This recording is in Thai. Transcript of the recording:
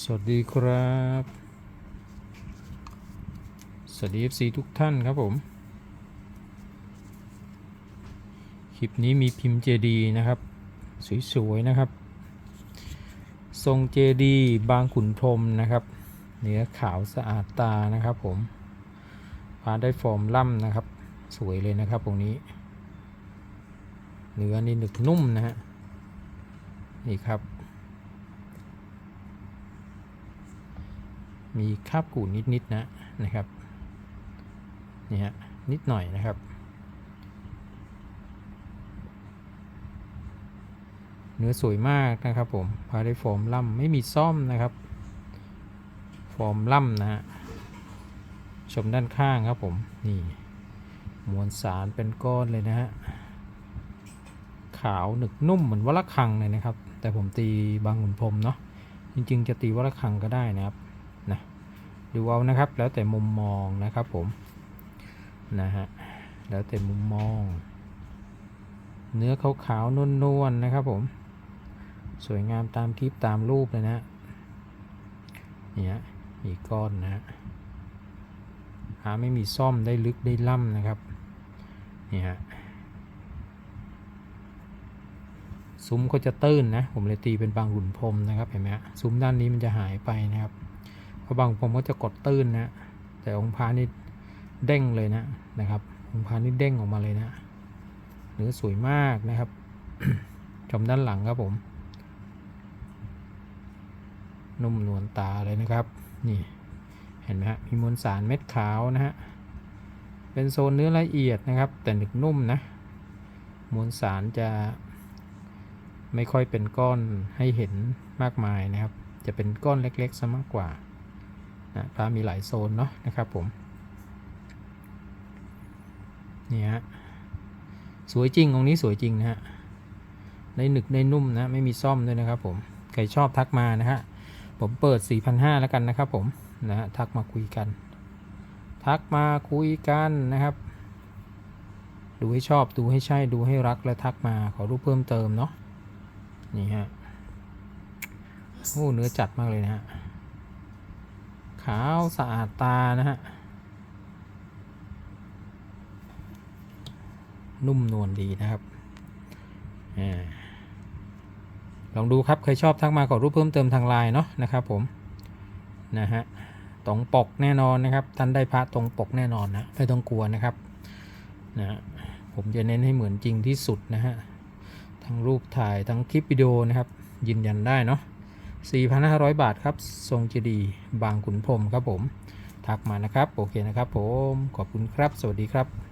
สวัสดีครับ สวัสดี FC ทุกท่านครับผม คลิปนี้มีพิมพ์เจดีนะครับ สวยๆนะครับ ทรงเจดีบางขุนพรมนะครับ เนื้อขาวสะอาดตานะครับผมพาได้ฟอร์มล่ำนะครับ สวยเลยนะครับตรงนี้ เนื้อนี่หนึกนุ่มนะฮะ นี่ครับ มีคาบกูดนิดๆนะนะครับนี่ฮะนิดหน่อยนะครับ เนื้อสวยมากนะครับผมพาได้ฟอร์มล่ำไม่มีซ่อมนะครับฟอร์มล่ำนะฮะชมด้านข้างครับผมนี่มวลสารเป็นก้อนเลยนะฮะขาวหนึกนุ่มเหมือนวัลคังเลยนะครับ แต่ผมตีบางขุนพรมเนาะจริง ๆ จะตีวัลคังก็ได้นะครับ ดูเอานะครับ แล้วแต่มุมมองนะครับผมนะฮะแล้วแต่มุมมอง เนื้อขาวๆนวลๆนะครับผม สวยงามตามคลิปตามรูปเลยนะเนี่ยมีกก้อนนะฮะหาไม่มีซ่อมได้ลึกได้ล่ำนะครับนี่ฮะซุ้มก็จะตื้นนะ ผมเลยตีเป็นบางหุ่นพรมนะครับเห็นไหมฮะซุ้มด้านนี้มันจะหายไปนะครับ ระบางผมก็จะกดตื้นนะ แต่องค์พระนี่เด้งเลยนะนะครับ องค์พระนี่เด้งออกมาเลยนะเนื้อสวยมากนะครับ ชมด้านหลังครับผม นุ่มนวลตาเลยนะครับ นี่เห็นไหมฮะมีมวลสารเม็ดขาวนะฮะเป็นโซนเนื้อละเอียดนะครับ แต่หนึกนุ่มนะมวลสารจะไม่ค่อยเป็นก้อนให้เห็นมากมายนะครับ จะเป็นก้อนเล็กๆซะมากกว่า นะพระมีหลายโซนเนาะนะครับผมนี่ฮะสวยจริงองค์นี้สวยจริงนะฮะในหนึกในนุ่มนะไม่มีซ่อมด้วยนะครับผมใครชอบทักมานะฮะผมเปิด 4,500แล้วกันนะครับผมนะฮะทักมาคุยกัน ทักมาคุยกันนะครับ ดูให้ชอบดูให้ใช่ดูให้รักและทักมาขอรูปเพิ่มเติมเนาะนี่ฮะโอ้เนื้อจัดมากเลยนะฮะ ขาวสะอาดตานะฮะ นุ่มนวลดีนะครับอลองดูครับ ใครชอบทักมาขอรูปเพิ่มเติมทางไลน์เนาะนะครับผม นะฮะตรงปกแน่นอนนะครับ ท่านได้พระตรงปกแน่นอนนะไม่ต้องกลัวนะครับนะฮะผมจะเน้นให้เหมือนจริงที่สุดนะฮะทั้งรูปถ่ายทั้งคลิปวิดีโอนะครับ ยืนยันได้เนาะ 4,500 บาทครับ ทรงเจดีย์บางขุนพรมครับผม ทักมานะครับ โอเคนะครับผม ขอบคุณครับ สวัสดีครับ